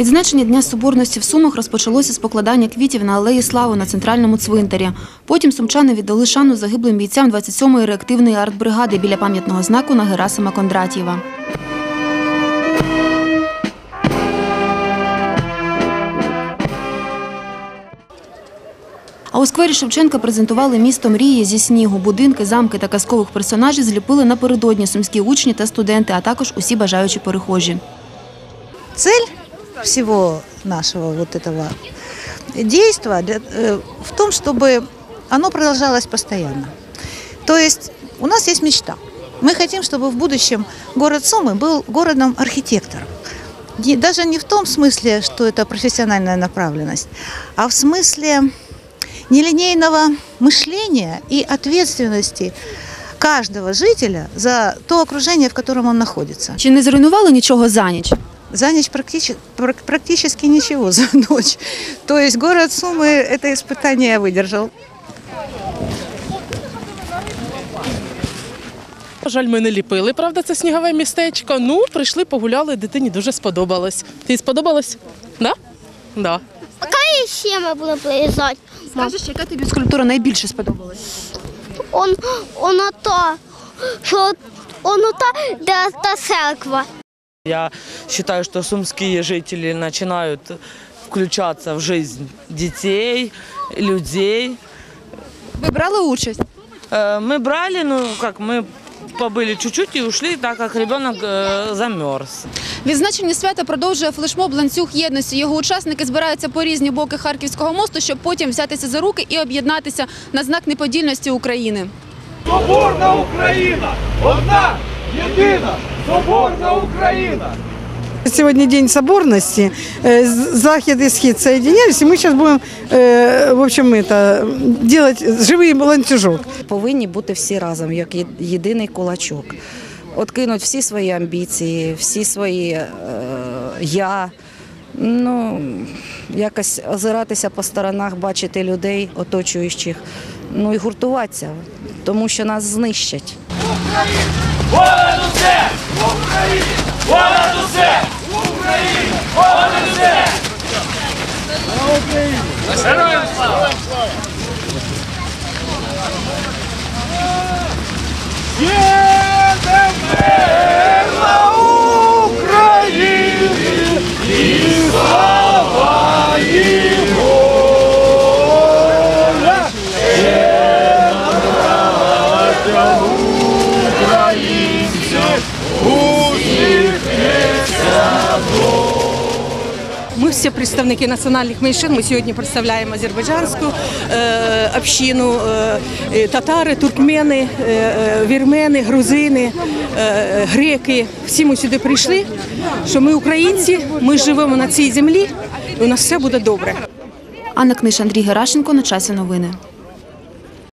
Відзначення Дня Соборності в Сумах розпочалося з покладання квітів на алеї Слави на центральному цвинтарі. Потім сумчани віддали шану загиблим бійцям 27-ї реактивної артбригади біля пам'ятного знаку на Герасима Кондратєва. А у сквері Шевченка презентували місто мрії зі снігу. Будинки, замки та казкових персонажів зліпили напередодні сумські учні та студенти, а також усі бажаючі перехожі. цель всего нашего вот этого действия для- э, в том, чтобы оно продолжалось постоянно. То есть у нас есть мечта. Мы хотим, чтобы в будущем город Сумы был городом архитекторов. Даже не в том смысле, что это профессиональная направленность, а в смысле нелинейного мышления и ответственности каждого жителя за то окружение, в котором он находится. Чи не зруйнували нічого за ніч? За ночь практически, практически ничего за ночь. То есть город Сумы это испытание выдержал. На жаль, ми не ліпили, правда, це снігове містечко. Ну, прийшли, погуляли, дитині дуже сподобалось. Ти сподобалось? Да? Да. А коли ще ми будемо приїжджати? Скажеш, яка тобі скульптура найбільше сподобалась? Он, он ото, що он ото, де та церква. Я считаю, что сумские жители начинают включаться в жизнь детей, людей. Ви брали участь? Э, Мы брали, ну как, мы побыли чуть-чуть и ушли, так как ребенок э, замерз. Відзначення свята продовжує флешмоб ланцюг єдності. Його учасники збираються по різні боки Харківського мосту, щоб потім взятися за руки і об'єднатися на знак неподільності України. Соборна Україна! Одна, єдина, соборна Україна! Сегодня день соборности. Э, з- Захід и схід соединялись, и мы сейчас будем, э, в общем, это, делать живый ланцюжок. повинні бути всі разом, як є- єдиний кулачок. От кинуть всі свої амбіції, всі свої е, я. Ну, якось озиратися по сторонах, бачити людей, оточуючих, ну і гуртуватися, тому що нас знищать. Понад усе! Україна! Понад усе! Україна! Понад усе! Героям слава! Є мирна Ми представники національних меншин. Ми сьогодні представляємо азербайджанську е, общину, е, е, татари, туркмени, е, е, вірмени, грузини, е, греки. Всі ми сюди прийшли. Що ми українці, ми живемо на цій землі, і у нас все буде добре. Анна Книш, Андрій Герашенко На часі новини.